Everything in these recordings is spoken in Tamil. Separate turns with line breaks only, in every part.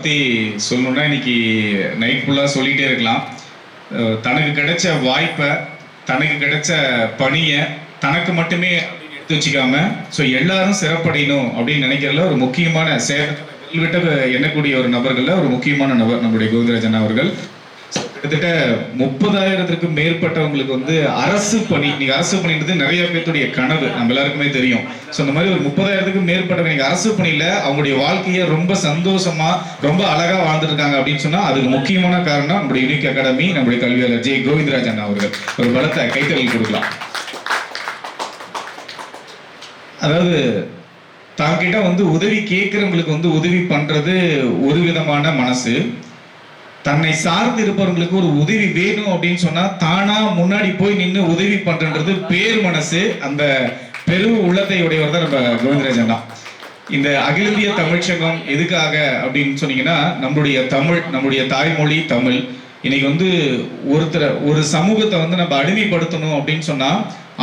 பற்றி சொல்லணும்னா இன்னைக்கு நைட் ஃபுல்லாக சொல்லிகிட்டே இருக்கலாம். தனக்கு கிடைச்ச வாய்ப்பை தனக்கு கிடைச்ச பணியை தனக்கு மட்டுமே எடுத்து வச்சுக்காம ஸோ எல்லாரும் சிறப்படையணும் அப்படின்னு நினைக்கிறதுல ஒரு முக்கியமான சேலத்தில் விட்ட எண்ணக்கூடிய ஒரு நபர்களில் ஒரு முக்கியமான நபர் நம்முடைய கோவிந்தராஜன் அவர்கள். கிட்டத்தட்ட முப்பதாயிரத்திற்கும் மேற்பட்டவங்களுக்கு வந்து அரசு பணி இன்னைக்கு அரசு பணின்றது நிறைய பேர்த்துடைய கனவு. நம்ம எல்லாருக்குமே தெரியும். ஸோ இந்த மாதிரி ஒரு முப்பதாயிரத்துக்கும் மேற்பட்டவங்க இன்னைக்கு அரசு பணியில அவங்களுடைய வாழ்க்கையை ரொம்ப சந்தோஷமா ரொம்ப அழகா வாழ்ந்துருக்காங்க அப்படின்னு சொன்னா அதுக்கு முக்கியமான காரணம் நம்முடைய யூனிக் அகாடமி நம்முடைய கல்வியாளர் ஜெய் கோவிந்தராஜன் அவர்கள். ஒரு பலத்தை கைத்தறல் கொடுக்கலாம். அதாவது தாங்கிட்ட வந்து உதவி கேட்கிறவங்களுக்கு வந்து உதவி பண்றது ஒரு விதமான மனசு. தன்னை சார்ந்து இருப்பவர்களுக்கு ஒரு உதவி வேணும் அப்படின்னு சொன்னா தானா முன்னாடி போய் நின்று உதவி பண்றது பேர் மனசு. அந்த பெரு உள்ளத்தை உடையவர் தான் நம்ம கோவிந்தராஜன் தான். இந்த அகில இந்திய தமிழ்ச்சங்கம் எதுக்காக அப்படின்னு சொன்னீங்கன்னா நம்மளுடைய தமிழ் நம்மளுடைய தாய்மொழி தமிழ். இன்னைக்கு வந்து ஒருத்தரை ஒரு சமூகத்தை வந்து நம்ம அடிமைப்படுத்தணும் அப்படின்னு சொன்னா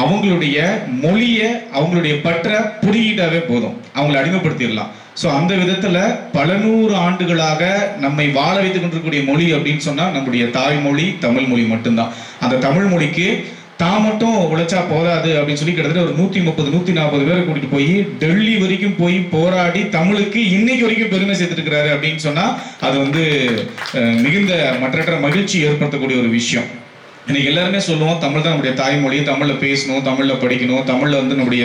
அவங்களுடைய மொழியை அவங்களுடைய பற்ற புரியிட்டாவே போதும். அவங்களை அடிமைப்படுத்திடலாம். ஸோ அந்த விதத்தில் பல நூறு ஆண்டுகளாக நம்மை வாழ வைத்துக் கொண்டிருக்கக்கூடிய மொழி அப்படின்னு சொன்னால் நம்முடைய தாய்மொழி தமிழ் மொழி மட்டும்தான். அந்த தமிழ் மொழிக்கு தான் மட்டும் உழைச்சா போதாது அப்படின்னு சொல்லி கிட்டத்தட்ட ஒரு நூத்தி முப்பது நூத்தி நாற்பது பேரை கூட்டிட்டு போய் டெல்லி வரைக்கும் போய் போராடி தமிழுக்கு இன்னைக்கு வரைக்கும் பெருமை சேர்த்துருக்கிறாரு அப்படின்னு சொன்னா அது வந்து மிகுந்த மற்றற்ற மகிழ்ச்சி ஏற்படுத்தக்கூடிய ஒரு விஷயம். இன்னைக்கு எல்லாருமே சொல்லுவோம் தமிழ் தான் நம்முடைய தாய்மொழி தமிழ்ல பேசணும் தமிழ்ல படிக்கணும் தமிழ்ல வந்து நம்முடைய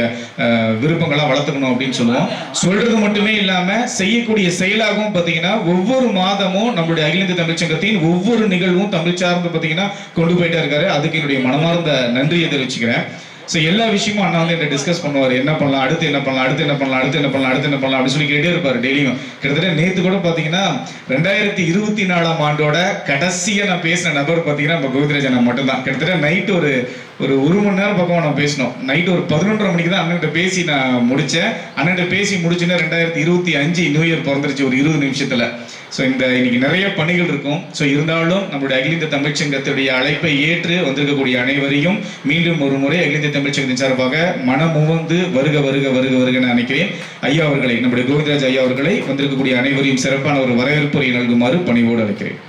விருப்பங்களாக விருப்பங்களை வளர்த்துக்கணும் அப்படின்னு சொல்லுவோம். சொல்றது மட்டுமே இல்லாம செய்யக்கூடிய செயலாகவும் பாத்தீங்கன்னா ஒவ்வொரு மாதமும் நம்மளுடைய அகில இந்திய தமிழ் சங்கத்தின் ஒவ்வொரு நிகழ்வும் தமிழ் சார்ந்து பாத்தீங்கன்னா கொண்டு போயிட்டே இருக்காரு. அதுக்கு என்னுடைய மனமார்ந்த நன்றியை தெரிவிச்சுக்கிறேன். ஸோ எல்லா விஷயமும் அண்ணா வந்து என்ன டிஸ்கஸ் பண்ணுவார். என்ன பண்ணலாம்? அடுத்து என்ன பண்ணலாம்? அடுத்து என்ன பண்ணலாம்? அடுத்து என்ன பண்ணலாம்? அடுத்து என்ன பண்ணலாம்? அப்படின்னு சொல்லி கேட்டே இருப்பார் டெய்லியும். கிட்டத்தட்ட நேற்று கூட பார்த்தீங்கன்னா ரெண்டாயிரத்தி இருபத்தி நாலாம் ஆண்டோட கடைசியாக நான் பேசின நபர் பார்த்தீங்கன்னா நம்ம கோவிந்தராஜன் மட்டும்தான். கிட்டத்தட்ட நைட்டு ஒரு ஒரு ஒரு மணி நேரம் பக்கம் நான் பேசினோம். நைட்டு ஒரு பதினொன்றரை மணிக்கு தான் அண்ணன்கிட்ட பேசி நான் முடித்தேன் அண்ணன்கிட்ட பேசி முடிச்சுன்னா ரெண்டாயிரத்தி இருபத்தி அஞ்சு நியூ இயர் பிறந்துருச்சு ஒரு இருபது நிமிஷத்தில். ஸோ இந்த இன்னைக்கு நிறைய பணிகள் இருக்கும். ஸோ இருந்தாலும் நம்மளுடைய அகில இந்திய தமிழ்ச்சங்கத்துடைய அழைப்பை ஏற்று வந்திருக்கக்கூடிய அனைவரையும் மீண்டும் ஒரு முறை அகில இந்திய தமிழ்ச்சங்கத்தின் சார்பாக மனமுவந்து வருக வருக வருக வருக நான் நினைக்கிறேன் ஐயா அவர்களை நம்முடைய கோவிந்தராஜ் ஐயா அவர்களை வந்திருக்கக்கூடிய அனைவரையும் சிறப்பான ஒரு வரவேற்புரை நல்குமாறு பணிவோடு அழைக்கிறேன்.